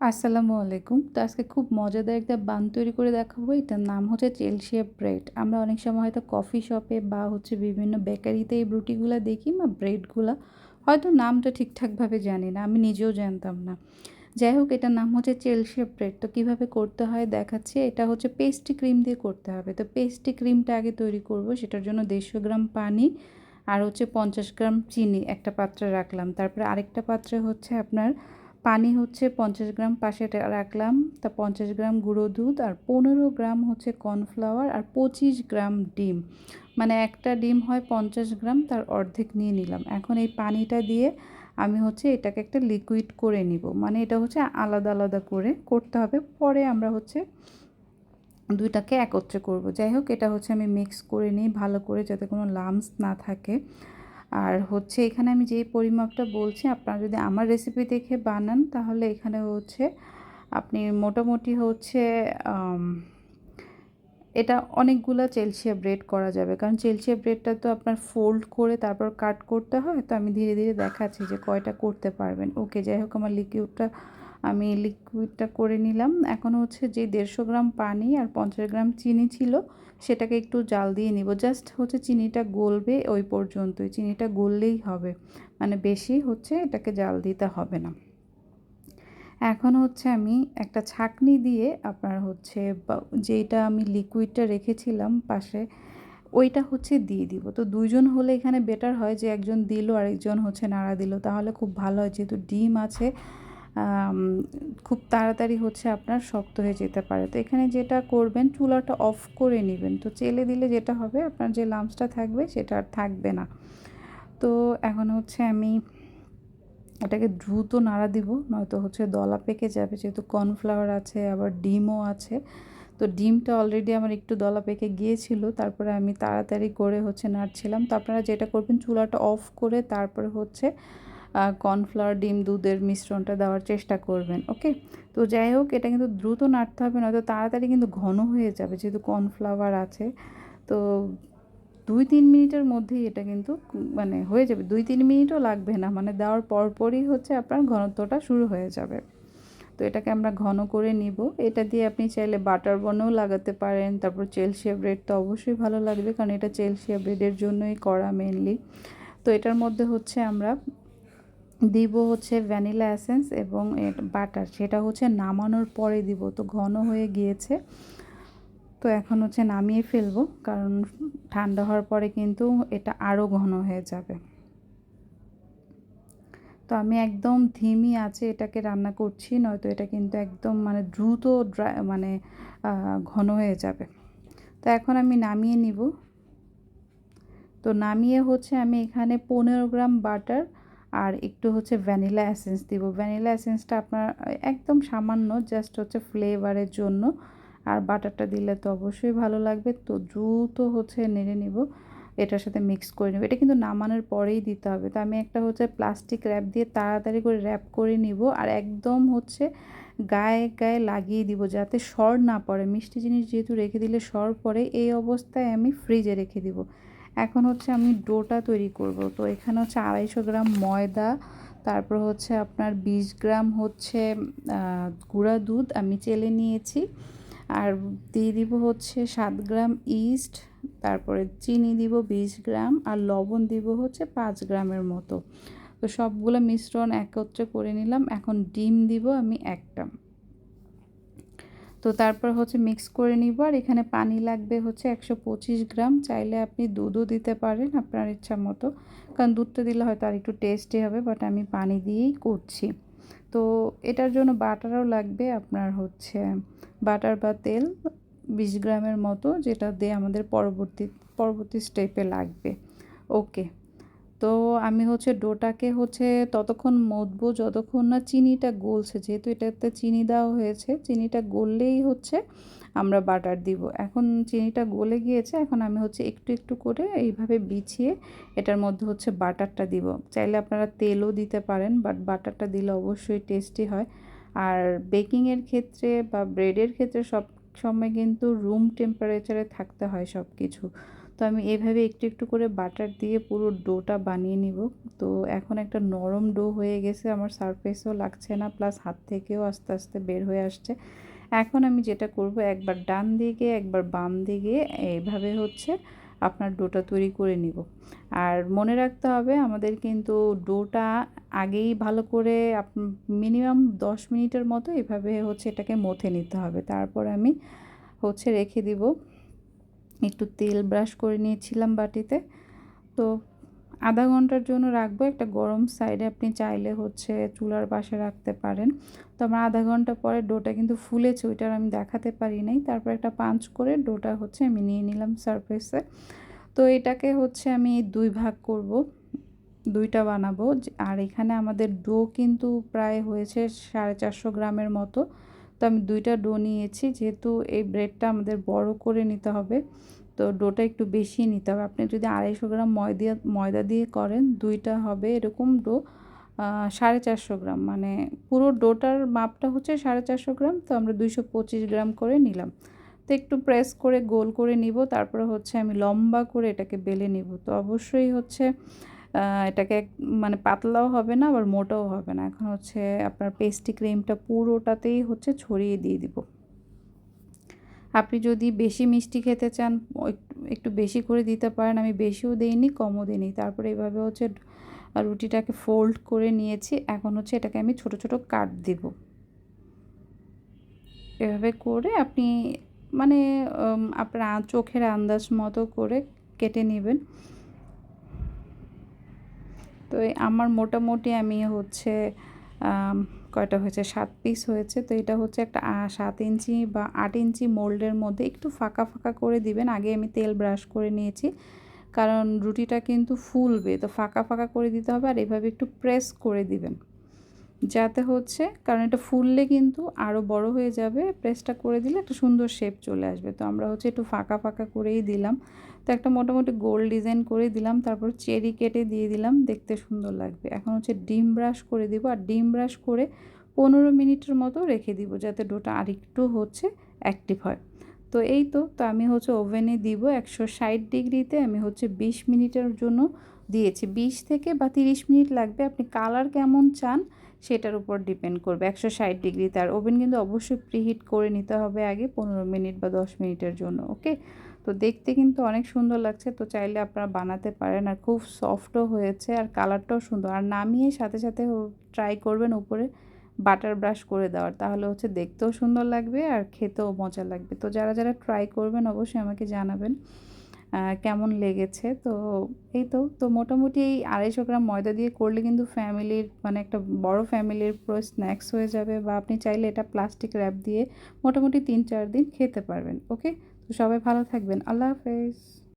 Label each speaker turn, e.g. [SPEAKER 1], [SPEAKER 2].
[SPEAKER 1] আসসালামু আলাইকুম। তো আজকে খুব মজাদার একটা বান তৈরি করে দেখাবো। এটার নাম হচ্ছে চেলসিয়া ব্রেড। আমরা অনেক সময় হয়তো কফি শপে বা হচ্ছে বিভিন্ন বেকারিতে এই রুটিগুলো দেখি বা ব্রেডগুলো। হয়তো নামটা ঠিকঠাকভাবে জানি না, আমি নিজেও জানতাম না। যাই হোক, এটার নাম হচ্ছে চেলসিয়া ব্রেড। তো কীভাবে করতে হয় দেখাচ্ছি। এটা হচ্ছে পেস্টি ক্রিম দিয়ে করতে হবে। তো পেস্টি ক্রিমটা আগে তৈরি করব, সেটার জন্য দেড়শো গ্রাম পানি আর হচ্ছে পঞ্চাশ গ্রাম চিনি একটা পাত্রে রাখলাম। তারপরে আরেকটা পাত্রে হচ্ছে আপনার পানি হচ্ছে পঞ্চাশ গ্রাম পাশে রাখলাম, তা পঞ্চাশ গ্রাম গুঁড়ো দুধ আর পনেরো গ্রাম হচ্ছে কর্নফ্লাওয়ার আর পঁচিশ গ্রাম ডিম। মানে একটা ডিম হয় পঞ্চাশ গ্রাম, তার অর্ধেক নিয়ে নিলাম। এখন এই পানিটা দিয়ে আমি হচ্ছে এটাকে একটা লিকুইড করে নিব। মানে এটা হচ্ছে আলাদা আলাদা করে করতে হবে। পরে আমরা হচ্ছে দুইটাকে একত্রে করব। যাই হোক, এটা হচ্ছে আমি মিক্স করে নিই ভালো করে যাতে কোনো লামস না থাকে। আর হচ্ছে এখানে আমি যে পরিমাপটা বলছি, আপনারা যদি আমার রেসিপি দেখে বানান, তাহলে এখানে হচ্ছে আপনি মোটামুটি হচ্ছে এটা অনেকগুলো চেলসিয়া ব্রেড করা যাবে। কারণ চেলসিয়া ব্রেডটা তো আপনার ফোল্ড করে তারপর কাট করতে হয়, তো আমি ধীরে ধীরে দেখাচ্ছি যে কয়টা করতে পারবেন। ওকে যাই হোক, আমার লিকুইডটা আমি লিকুইডটা করে নিলাম। এখন হচ্ছে যে দেড়শো গ্রাম পানি আর পঞ্চাশ গ্রাম চিনি ছিল, সেটাকে একটু জাল দিয়ে নিব। জাস্ট হচ্ছে চিনিটা গলবে ওই পর্যন্তই। চিনিটা গললেই হবে। মানে বেশি হচ্ছে এটাকে জাল দিতে হবে না। এখন হচ্ছে আমি একটা ছাকনি দিয়ে আপনার হচ্ছে যেটা আমি লিকুইডটা রেখেছিলাম পাশে, ওইটা হচ্ছে দিয়ে দিব। তো দুইজন হলে এখানে বেটার হয় যে একজন দিল আরেকজন হচ্ছে নাড়া দিল। তাহলে খুব ভালো হয়। যেহেতু ডিম আছে খুব তাড়াতাড়ি হচ্ছে আপনার শক্ত হয়ে যেতে পারে। তো এখানে যেটা করবেন, চুলাটা অফ করে নেবেন। তো চেলে দিলে যেটা হবে, আপনার যে লামসটা থাকবে, সেটা আর থাকবে না। তো এখন হচ্ছে আমি এটাকে দ্রুত নাড়া দিব, নয়তো হচ্ছে দলা পেকে যাবে। যেহেতু কর্নফ্লাওয়ার আছে, আবার ডিমও আছে। তো ডিমটা অলরেডি আমার একটু দলা পেকে গিয়েছিল, তারপরে আমি তাড়াতাড়ি করে হচ্ছে নাড়ছিলাম। তো আপনারা যেটা করবেন, চুলাটা অফ করে তারপরে হচ্ছে কর্নফ্লাওয়ার, ডিম, দুধের মিশ্রণটা দেওয়ার চেষ্টা করবেন, ওকে? তো যাই হোক, এটা কিন্তু দ্রুত নাড়তে হবে, নয়তো তাড়াতাড়ি কিন্তু ঘন হয়ে যাবে, যেহেতু কর্নফ্লাওয়ার আছে। তো দুই তিন মিনিটের মধ্যেই এটা কিন্তু মানে হয়ে যাবে, দুই তিন মিনিটও লাগবে না মানে দেওয়ার পরপরই হচ্ছে আপনার ঘনত্বটা শুরু হয়ে যাবে। তো এটাকে আমরা ঘন করে নিব, এটা দিয়ে আপনি চাইলে বাটার বনেও লাগাতে পারেন, তারপর চেলসিয়া ব্রেড তো অবশ্যই ভালো লাগবে, কারণ এটা চেলসিয়া ব্রেডের জন্যই করা মেনলি তো এটার মধ্যে হচ্ছে আমরা দিব হচ্ছে ভ্যানিলা অ্যাসেন্স এবং বাটার। সেটা হচ্ছে নামানোর পরে দিব, তো ঘন হয়ে গিয়েছে। তো এখন হচ্ছে নামিয়ে ফেলব, কারণ ঠান্ডা হওয়ার পরে কিন্তু এটা আরও ঘন হয়ে যাবে। তো আমি একদম ধিমি আছে এটাকে রান্না করছি, নয়তো এটা কিন্তু একদম মানে দ্রুত মানে ঘন হয়ে যাবে। তো এখন আমি নামিয়ে নিব। তো নামিয়ে হচ্ছে আমি এখানে পনেরো গ্রাম বাটার আর একটু হচ্ছে ভ্যানিলা অ্যাসেন্স দিব। ভ্যানিলা অ্যাসেন্সটা আপনার, একদম সামান্য জাস্ট হচ্ছে ফ্লেভারের জন্য। আর বাটারটা দিলে তো অবশ্যই ভালো লাগবে। তো দ্রুত হচ্ছে নেড়ে নিব। এটার সাথে মিক্স করে নেব। এটা কিন্তু নামানোর পরেই দিতে হবে। তো আমি একটা হচ্ছে প্লাস্টিক র্যাপ দিয়ে তাড়াতাড়ি করে র্যাপ করে নিব। আর একদম হচ্ছে গায়ে গায়ে লাগিয়ে দিব যাতে সর না পড়ে। মিষ্টি জিনিস যেহেতু রেখে দিলে সর পড়ে, এই অবস্থায় আমি ফ্রিজে রেখে দিব। এখন হচ্ছে আমি ডোটা তৈরি করব। তো এখানে হচ্ছে আড়াইশো গ্রাম ময়দা, তারপর হচ্ছে আপনার বিশ গ্রাম হচ্ছে গুঁড়া দুধ আমি চেলে নিয়েছি। আর দিয়ে দিব হচ্ছে সাত গ্রাম ইস্ট, তারপরে চিনি দিব বিশ গ্রাম, আর লবণ দিব হচ্ছে পাঁচ গ্রামের মতো। তো সবগুলো মিশ্রণ একত্রে করে নিলাম, এখন ডিম দিব আমি একটা। তো তারপর হচ্ছে মিক্স করে নিব আর এখানে পানি লাগবে হচ্ছে একশো পঁচিশ গ্রাম। চাইলে আপনি দুধও দিতে পারেন আপনার ইচ্ছা মতো। কারণ দুধটা দিলে হয়তো আর একটু টেস্টি হবে বাট আমি পানি দিয়েই করছি। তো এটার জন্য বাটারও লাগবে আপনার হচ্ছে বাটার বা তেল বিশ গ্রামের মতো, যেটা দিয়ে আমাদের পরবর্তী পরবর্তী স্টেপে লাগবে। ওকে তো আমি হচ্ছে ডোটাকে হচ্ছে ততক্ষণ মতবো যতক্ষণ না চিনিটা গলছে। যেহেতু এটাতে চিনি দেওয়া হয়েছে, চিনিটা গললেই হচ্ছে আমরা বাটার দিব। এখন চিনিটা গলে গিয়েছে, এখন আমি হচ্ছে একটু একটু করে এইভাবে বিছিয়ে এটার মধ্যে হচ্ছে বাটারটা দিব। চাইলে আপনারা তেলও দিতে পারেন, বাট বাটারটা দিলে অবশ্যই টেস্টি হয়। আর বেকিংয়ের ক্ষেত্রে বা ব্রেডের ক্ষেত্রে সব সময় কিন্তু রুম টেম্পারেচারে থাকতে হয় সব কিছু তো আমি এইভাবে একটু একটু করে বাটার দিয়ে পুরো ডোটা বানিয়ে নিব। তো এখন একটা নরম ডো হয়ে গেছে, আমার সারফেসও লাগছে না, প্লাস হাত থেকেও আস্তে আস্তে বের হয়ে আসছে। এখন আমি যেটা করব, একবার ডান দিকে, একবার বাম দিকে, এইভাবে হচ্ছে আপনার ডোটা তৈরি করে নিব। আর মনে রাখতে হবে, আমাদের কিন্তু ডোটা আগেই ভালো করে মিনিমাম দশ মিনিটের মতো এভাবে হচ্ছে এটাকে মথে নিতে হবে। তারপর আমি হচ্ছে রেখে দিব। একটু তেল ব্রাশ করে নিয়েছিলাম বাটিতে। তো আধা ঘণ্টার জন্য রাখব। একটা গরম সাইডে আপনি চাইলে হচ্ছে চুলার পাশে রাখতে পারেন। তো আমার আধা ঘণ্টা পরে ডোটা কিন্তু ফুলেছে, ওইটার আমি দেখাতে পারি নাই। তারপর একটা পাঞ্চ করে ডোটা হচ্ছে আমি নিয়ে নিলাম সারফেসে তো এটাকে হচ্ছে আমি দুই ভাগ করব, দুইটা বানাবো। আর এখানে আমাদের ডো কিন্তু প্রায় হয়েছে সাড়ে চারশো গ্রামের মতো। তো আমি দুইটা ডো নিয়েছি, যেহেতু এই ব্রেডটা আমাদের বড় করে নিতে হবে, তো ডোটা একটু বেশি নিতে হবে। আপনি যদি আড়াইশো গ্রাম ময়দা ময়দা দিয়ে করেন, দুইটা হবে এরকম ডো সাড়ে চারশো গ্রাম। মানে পুরো ডোটার মাপটা হচ্ছে সাড়ে চারশো গ্রাম, তো আমরা দুইশো পঁচিশ গ্রাম করে নিলাম। তো একটু প্রেস করে, গোল করে নিব, তারপরে হচ্ছে আমি লম্বা করে এটাকে বেলে নিব। তো অবশ্যই হচ্ছে এটাকে মানে পাতলাও হবে না, আবার মোটাও হবে না। এখন হচ্ছে আপনার পেস্টি ক্রিমটা পুরোটাতেই হচ্ছে ছড়িয়ে দিয়ে দিব। আপনি যদি বেশি মিষ্টি খেতে চান একটু বেশি করে দিতে পারেন। আমি বেশিও দিইনি, কমও দিইনি। তারপরে এইভাবে হচ্ছে রুটিটাকে ফোল্ড করে নিয়েছি। এখন হচ্ছে এটাকে আমি ছোট ছোট কাট দিব। এভাবে করে আপনি মানে আপনার চোখের আন্দাজ মতো করে কেটে নেবেন। তো আমার মোটামুটি আমি হচ্ছে কয়টা হয়েছে? সাত পিস হয়েছে। তো এটা হচ্ছে একটা সাত ইঞ্চি বা আট ইঞ্চি মোল্ডের মধ্যে একটু ফাঁকা ফাঁকা করে দিবেন। আগে আমি তেল ব্রাশ করে নিয়েছি। কারণ রুটিটা কিন্তু ফুলবে। তো ফাঁকা ফাঁকা করে দিতে হবে আর এভাবে একটু প্রেস করে দিবেন। যাতে হচ্ছে, কারণ এটা ফুললে কিন্তু আরও বড় হয়ে যাবে প্রেসটা করে দিলে একটা সুন্দর শেপ চলে আসবে। তো আমরা হচ্ছে একটু ফাঁকা ফাঁকা করেই দিলাম। তো একটা মোটামুটি গোল ডিজাইন করে দিলাম, তারপর চেরি কেটে দিয়ে দিলাম, দেখতে সুন্দর লাগবে। এখন হচ্ছে ডিম ব্রাশ করে দিব, আর ডিম ব্রাশ করে পনেরো মিনিটের মতো রেখে দিব, যাতে ডোটা আরেকটু হচ্ছে অ্যাক্টিভ হয়। তো এই তো তো আমি হচ্ছে ওভেনে দিব একশো ষাট ডিগ্রিতে, আমি হচ্ছে বিশ মিনিটের জন্য দিয়েছি। বিশ থেকে বা তিরিশ মিনিট লাগবে। আপনি কালার কেমন চান সেটার উপর ডিপেন্ড করবে। একশো ষাট ডিগ্রিতে আর ওভেন কিন্তু অবশ্যই প্রিহিট করে নিতে হবে আগে পনেরো মিনিট বা দশ মিনিটের জন্য, ওকে? তো দেখতে কিন্তু অনেক সুন্দর লাগছে। তো চাইলে আপনারা বানাতে পারেন আর খুব সফটও হয়েছে আর কালারটাও সুন্দর। আর নামিয়ে সাথে সাথে ট্রাই করবেন উপরে বাটার ব্রাশ করে দেওয়ার। তাহলে হচ্ছে দেখতেও সুন্দর লাগবে আর খেতেও মজা লাগবে। তো যারা যারা ট্রাই করবেন অবশ্যই আমাকে জানাবেন। কেমন লেগেছে? তো এই তো তো মোটামুটি এই আড়াইশো গ্রাম ময়দা দিয়ে করলে কিন্তু ফ্যামিলির মানে একটা বড় ফ্যামিলির পুরো স্ন্যাক্স হয়ে যাবে বা আপনি চাইলে এটা প্লাস্টিক র্যাপ দিয়ে মোটামুটি তিন চার দিন খেতে পারবেন, ওকে? তো সবাই ভালো থাকবেন, আল্লাহ হাফেজ।